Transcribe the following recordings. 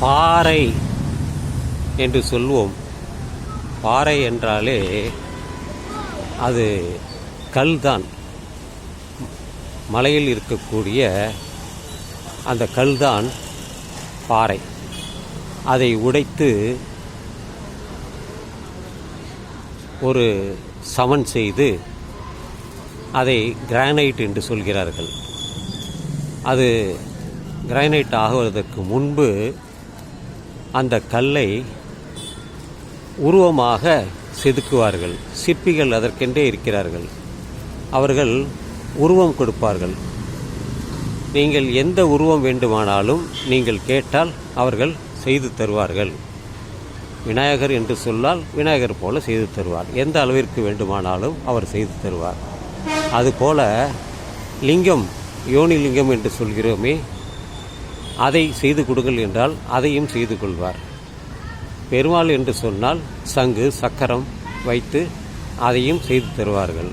பாறை என்று சொல்வோம். பாறை என்றாலே அது கல்தான். மலையில் இருக்கக்கூடிய அந்த கல்தான் பாறை. அதை உடைத்து ஒரு சமன் செய்து அதை கிரானைட் என்று சொல்கிறார்கள். அது கிரானைட் ஆகுவதற்கு முன்பு அந்த கல்லை உருவமாக செதுக்குவார்கள். சிற்பிகள் அதற்கென்றே இருக்கிறார்கள். அவர்கள் உருவம் கொடுப்பார்கள். நீங்கள் எந்த உருவம் வேண்டுமானாலும் நீங்கள் கேட்டால் அவர்கள் செய்து தருவார்கள். விநாயகர் என்று சொன்னால் விநாயகர் போல செய்து தருவார். எந்த அளவிற்கு வேண்டுமானாலும் அவர் செய்து தருவார். அதுபோல லிங்கம் யோனி லிங்கம் என்று சொல்கிறோமே அதை செய்து கொடுங்கள் என்றால் அதையும் செய்து கொள்வார். பெருமாள் என்று சொன்னால் சங்கு சக்கரம் வைத்து அதையும் செய்து தருவார்கள்.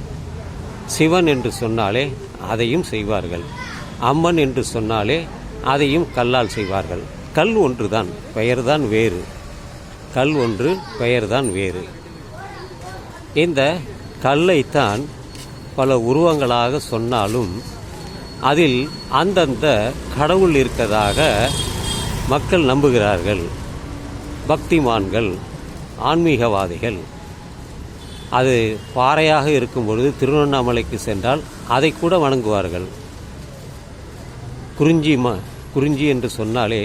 சிவன் என்று சொன்னாலே அதையும் செய்வார்கள். அம்மன் என்று சொன்னாலே அதையும் கல்லால் செய்வார்கள். கல் ஒன்றுதான் பெயர்தான் வேறு. கல் ஒன்று பெயர்தான் வேறு. இந்த கல்லைத்தான் பல உருவங்களாக சொன்னாலும் அதில் அந்தந்த கடவுள் இருக்கதாக மக்கள் நம்புகிறார்கள். பக்திமான்கள் ஆன்மீகவாதிகள். அது பாறையாக இருக்கும் பொழுது திருவண்ணாமலைக்கு சென்றால் அதை கூட வணங்குவார்கள். குறிஞ்சி ம குறிஞ்சி என்று சொன்னாலே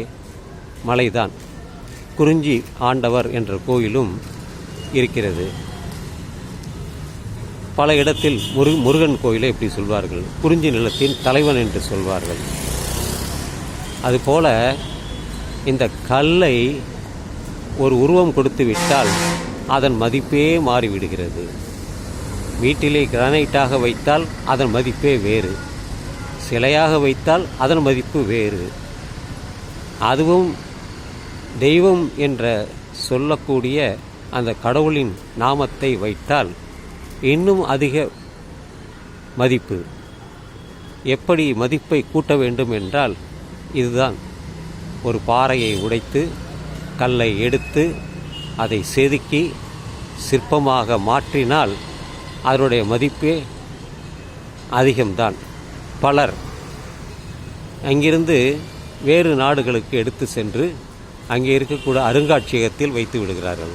மலைதான். குறிஞ்சி ஆண்டவர் என்ற கோயிலும் இருக்கிறது. பல இடத்தில் முரு முருகன் கோயிலை இப்படி சொல்வார்கள். குறிஞ்சி நிலத்தின் தலைவன் என்று சொல்வார்கள். அதுபோல இந்த கல்லை ஒரு உருவம் கொடுத்து விட்டால் அதன் மதிப்பே மாறிவிடுகிறது. வீட்டிலே கிரானைட்டாக வைத்தால் அதன் மதிப்பே வேறு. சிலையாக வைத்தால் அதன் மதிப்பு வேறு. அதுவும் தெய்வம் என்ற சொல்லக்கூடிய அந்த கடவுளின் நாமத்தை வைத்தால் இன்னும் அதிக மதிப்பு. எப்படி மதிப்பை கூட்ட வேண்டும் என்றால் இதுதான். ஒரு பாறையை உடைத்து கல்லை எடுத்து அதை செதுக்கி சிற்பமாக மாற்றினால் அதனுடைய மதிப்பே அதிகம்தான். பலர் அங்கிருந்து வேறு நாடுகளுக்கு எடுத்து சென்று அங்கே இருக்கக்கூட அருங்காட்சியகத்தில் வைத்து விடுகிறார்கள்.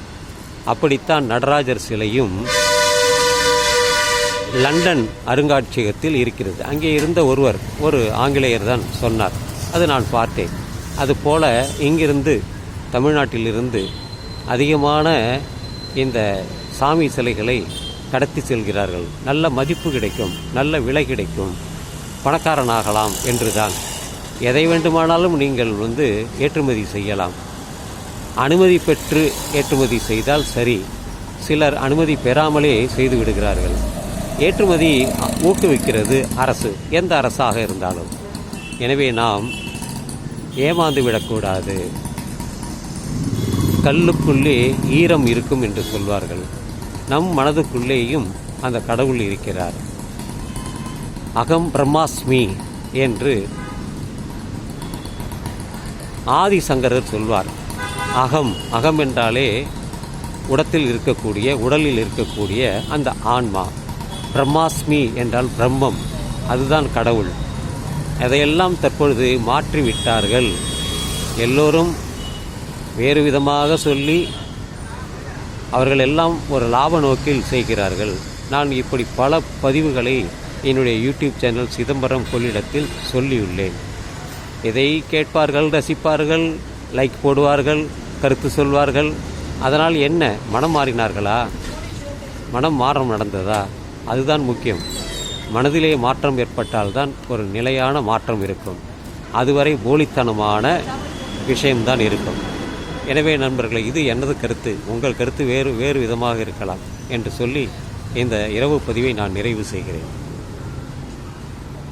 அப்படித்தான் நடராஜர் சிலையும் லண்டன் அருங்காட்சியகத்தில் இருக்கிறது. அங்கே இருந்த ஒருவர் ஒரு ஆங்கிலேயர் தான் சொன்னார். அது நான் பார்த்தேன். அதுபோல இங்கிருந்து தமிழ்நாட்டிலிருந்து அதிகமான இந்த சாமி சிலைகளை கடத்தி செல்கிறார்கள். நல்ல மதிப்பு கிடைக்கும் நல்ல விலை கிடைக்கும் பணக்காரனாகலாம் என்று தான் எதை வேண்டுமானாலும் நீங்கள் வந்து ஏற்றுமதி செய்யலாம். அனுமதி பெற்று ஏற்றுமதி செய்தால் சரி. சிலர் அனுமதி பெறாமலே செய்து விடுகிறார்கள். ஏற்றுமதி ஊக்குவிக்கிறது அரசு. எந்த அரசாக இருந்தாலும். எனவே நாம் ஏமாந்து விடக்கூடாது. கல்லுக்குள்ளே ஈரம் இருக்கும் என்று சொல்வார்கள். நம் மனதுக்குள்ளேயும் அந்த கடவுள் இருக்கிறார். அகம் பிரம்மாஸ்மி என்று ஆதிசங்கரர் சொல்வார். அகம் அகம் என்றாலே உடத்தில் இருக்கக்கூடிய உடலில் இருக்கக்கூடிய அந்த ஆன்மா. பிரம்மாஸ்மி என்றால் பிரம்மம். அதுதான் கடவுள். அதையெல்லாம் தற்பொழுது மாற்றிவிட்டார்கள். எல்லோரும் வேறு விதமாக சொல்லி அவர்கள் எல்லாம் ஒரு லாப நோக்கில் செய்கிறார்கள். நான் இப்படி பல பதிவுகளை என்னுடைய யூடியூப் சேனல் சிதம்பரம் கொள்ளிடத்தில் சொல்லியுள்ளேன். இதை கேட்பார்கள் ரசிப்பார்கள் லைக் போடுவார்கள் கருத்து சொல்வார்கள் அதனால் என்ன மனம் மாறினார்களா? மனம் மாறம் நடந்ததா? அதுதான் முக்கியம். மனதிலே மாற்றம் ஏற்பட்டால்தான் ஒரு நிலையான மாற்றம் இருக்கும். அதுவரை போலித்தனமான விஷயம்தான் இருக்கும். எனவே நண்பர்களே இது எனது கருத்து. உங்கள் கருத்து வேறு வேறு விதமாக இருக்கலாம் என்று சொல்லி இந்த இரவு பதிவை நான் நிறைவு செய்கிறேன்.